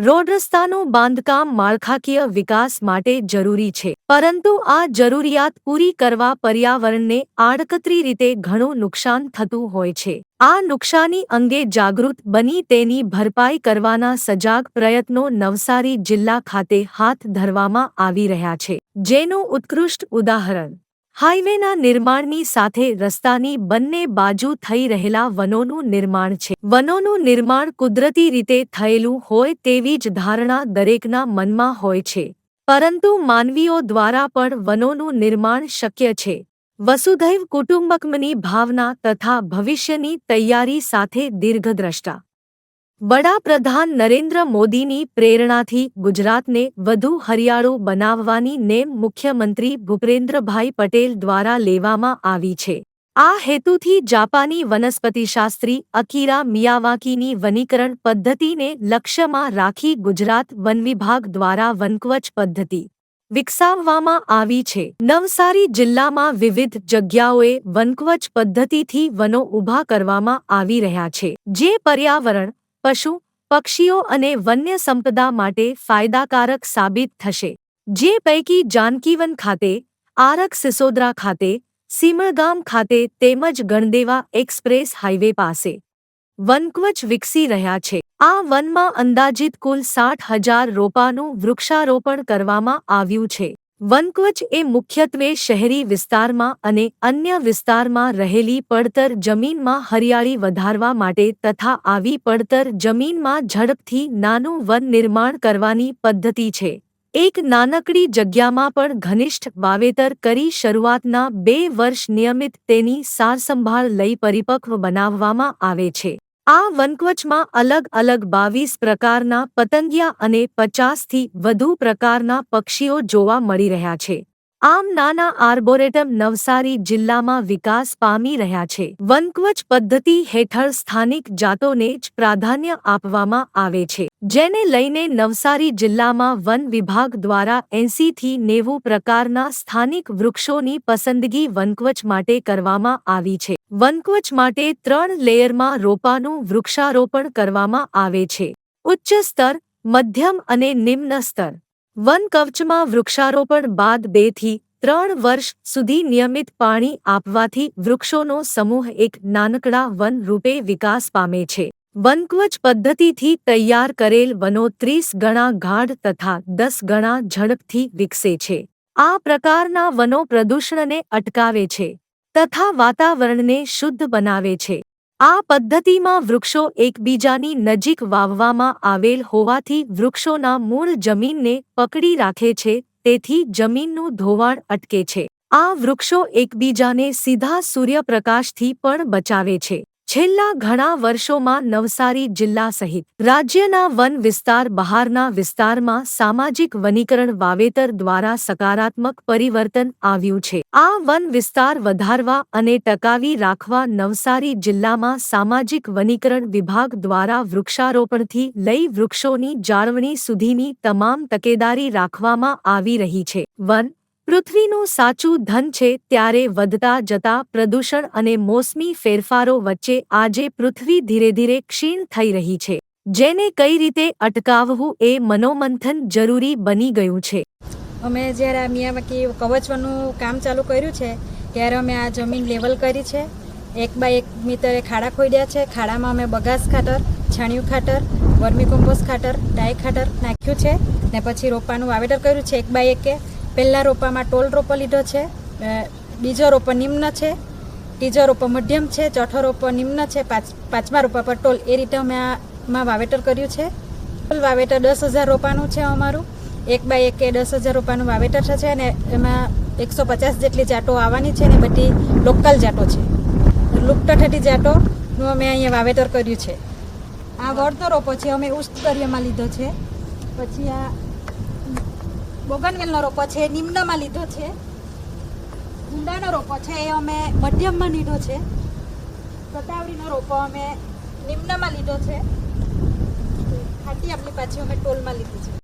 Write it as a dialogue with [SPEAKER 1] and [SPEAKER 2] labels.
[SPEAKER 1] Road રસ્તાનું બાંધકામ માળખાકીય વિકાસ માટે જરૂરી છે, પરંતુ આ જરૂરિયાત પૂરી કરવા પર્યાવરણને આડકતરી રીતે ઘણું નુકસાન થતું હોય છે. આ નુકસાની અંગે જાગૃત બની તેની ભરપાઈ કરવાના સજાગ પ્રયત્નો નવસારી જિલ્લા ખાતે હાથ ધરવામાં આવી રહ્યા છે, જેનું ઉત્કૃષ્ટ ઉદાહરણ હાઈવેના નિર્માણની સાથે રસ્તાની બંને બાજુ થઈ રહેલા વનોનું નિર્માણ છે. વનોનું નિર્માણ કુદરતી રીતે થયેલું હોય તેવી જ ધારણા દરેકના મનમાં હોય છે. પરંતુ માનવીઓ દ્વારા પણ વનોનું નિર્માણ શક્ય છે. વસુધૈવ કુટુંબકમની ભાવના તથા ભવિષ્યની તૈયારી સાથે દીર્ઘદ્રષ્ટા વડાપ્રધાન નરેન્દ્ર મોદીની પ્રેરણાથી ગુજરાતને વધુ હરિયાળું બનાવવાની નેમ મુખ્યમંત્રી ભૂપેન્દ્રભાઈ પટેલ દ્વારા લેવામાં આવી છે. આ હેતુથી જાપાની વનસ્પતિશાસ્ત્રી અકીરા મિયાવાકીની વનીકરણ પદ્ધતિને લક્ષ્યમાં રાખી ગુજરાત વન વિભાગ દ્વારા વનકવચ પદ્ધતિ વિકસાવવામાં આવી છે. નવસારી જિલ્લામાં વિવિધ જગ્યાઓએ વનકવચ પદ્ધતિથી વનો ઊભા કરવામાં આવી રહ્યા છે. જે પર્યાવરણ પશુ, પક્ષીઓ અને વન્ય સંપદા માટે ફાયદાકારક સાબિત થશે. જે પૈકી જાનકીવન ખાતે, આરક સિસોદરા ખાતે, સીમળગામ ખાતે તેમજ ગણદેવા એક્સપ્રેસ હાઈવે પાસે વનકવચ વિકસી રહ્યા છે. આ વનમાં અંદાજિત કુલ સાઠ હજાર રોપાનું વૃક્ષારોપણ કરવામાં આવ્યું છે. વનકવચ એ મુખ્યત્વે શહેરી વિસ્તારમાં અને અન્ય વિસ્તારમાં રહેલી પડતર જમીનમાં હરિયાળી વધારવા માટે તથા આવી પડતર જમીનમાં ઝડપથી નાનું વન નિર્માણ કરવાની પદ્ધતિ છે. એક નાનકડી જગ્યામાં પણ ઘનિષ્ઠ વાવેતર કરી શરૂઆતના બે વર્ષ નિયમિત તેની સારસંભાળ લઈ પરિપક્વ બનાવવામાં આવે છે. આ વનકવચમાં અલગ અલગ બાવીસ પ્રકારના પતંગિયા અને પચાસથી વધુ પ્રકારના પક્ષીઓ જોવા મળી રહ્યા છે. આમ નાના આર્બોરેટમ નવસારી જિલ્લામાં વિકાસ પામી રહ્યા છે. વનકવચ પદ્ધતિ હેઠળ સ્થાનિક જાતોને જ પ્રાધાન્ય આપવામાં આવે છે. જેને લઈને નવસારી જિલ્લામાં વન વિભાગ દ્વારા એંસીથી નેવું પ્રકારના સ્થાનિક વૃક્ષોની પસંદગી વનકવચ માટે કરવામાં આવી છે. વનકવચ માટે ત્રણ લેયરમાં રોપાનું વૃક્ષારોપણ કરવામાં આવે છે. ઉચ્ચ સ્તર, મધ્યમ અને નિમ્ન સ્તર. વન કવચમાં વૃક્ષારોપણ બાદ બેથી ત્રણ વર્ષ સુધી નિયમિત પાણી આપવાથી વૃક્ષોનો સમૂહ એક નાનકડા વન રૂપે વિકાસ પામે છે. વનકવચ પદ્ધતિથી તૈયાર કરેલ વનો ત્રીસ ગણા ગાઢ તથા દસ ગણા ઝડપથી વિકસે છે. આ પ્રકારના વનો પ્રદૂષણને અટકાવે છે તથા વાતાવરણને શુદ્ધ બનાવે છે. આ પદ્ધતિમાં વૃક્ષો એકબીજાની નજીક વાવવામાં આવેલ હોવાથી વૃક્ષોના મૂળ જમીનને પકડી રાખે છે, તેથી જમીનનું ધોવાણ અટકે છે. આ વૃક્ષો એકબીજાને સીધા સૂર્યપ્રકાશથી પણ બચાવે છે. છેલ્લા ઘણા વર્ષોમાં નવસારી જિલ્લા સહિત રાજ્યના વન વિસ્તાર બહારના વિસ્તારમાં સામાજિક વનીકરણ વાવેતર દ્વારા સકારાત્મક પરિવર્તન આવ્યું છે. આ વન વિસ્તાર વધારવા અને ટકાવી રાખવા નવસારી જિલ્લામાં સામાજિક વનીકરણ વિભાગ દ્વારા વૃક્ષારોપણથી લઈ વૃક્ષોની જાળવણી સુધીની તમામ તકેદારી રાખવામાં આવી રહી છે. વન પૃથ્વીનું સાચું ધન છે ત્યારે વધતા જતા પ્રદૂષણ અને મોસમી ફેરફારો વચ્ચે આજે પૃથ્વી ધીરે ધીરે ક્ષીણ થઈ રહી છે. જેને કઈ રીતે અટકાવવું એ મનોમંથન જરૂરી બની ગયું છે.
[SPEAKER 2] અમે જ્યારે આ મિયાવાકી કવચવાનું કામ ચાલુ કર્યું છે, ત્યારે અમે આ જમીન લેવલ કરી છે. એક બાય એક મીટરે ખાડા ખોદ્યા છે. ખાડામાં અમે બગાસ ખાતર, છાણિયું ખાતર વર્મી કોમ્પોસ્ટ ખાતર, ડાય ખાતર નાખ્યું છે ને પછી રોપાનું વાવેતર કર્યું છે. એક બાય એક પહેલાં રોપામાં ટોલ રોપો લીધો છે બીજો રોપો નિમ્ન છે, ત્રીજો રોપો મધ્યમ છે, ચોથો રોપો નિમ્ન છે, પાંચ, પાંચમા રોપા પર ટોલ એ રીતે અમે આમાં વાવેતર કર્યું છે. ટોલ વાવેતર દસ હજાર રોપાનું છે અમારું. એક બાય એક એ દસ હજાર રોપાનું વાવેતર છે અને એમાં એકસો પચાસ જેટલી જાતો આવવાની છે ને બધી લોકલ જાતો છે. લુપ્ત થતી જાતોનું અમે અહીંયા વાવેતર કર્યું છે. આ વળતો રોપો છે, અમે ઉષ્ટ દરિયામાં લીધો છે. પછી આ બોગનવેલનો રોપો છે, નિમ્નમાં લીધો છે. ઊંડાનો રોપો છે, એ અમે મધ્યમમાં લીધો છે. કટાવડીનો રોપો અમે નિમ્નમાં લીધો છે. ખાટી આપણી પાછી અમે ટોલમાં લીધી છે.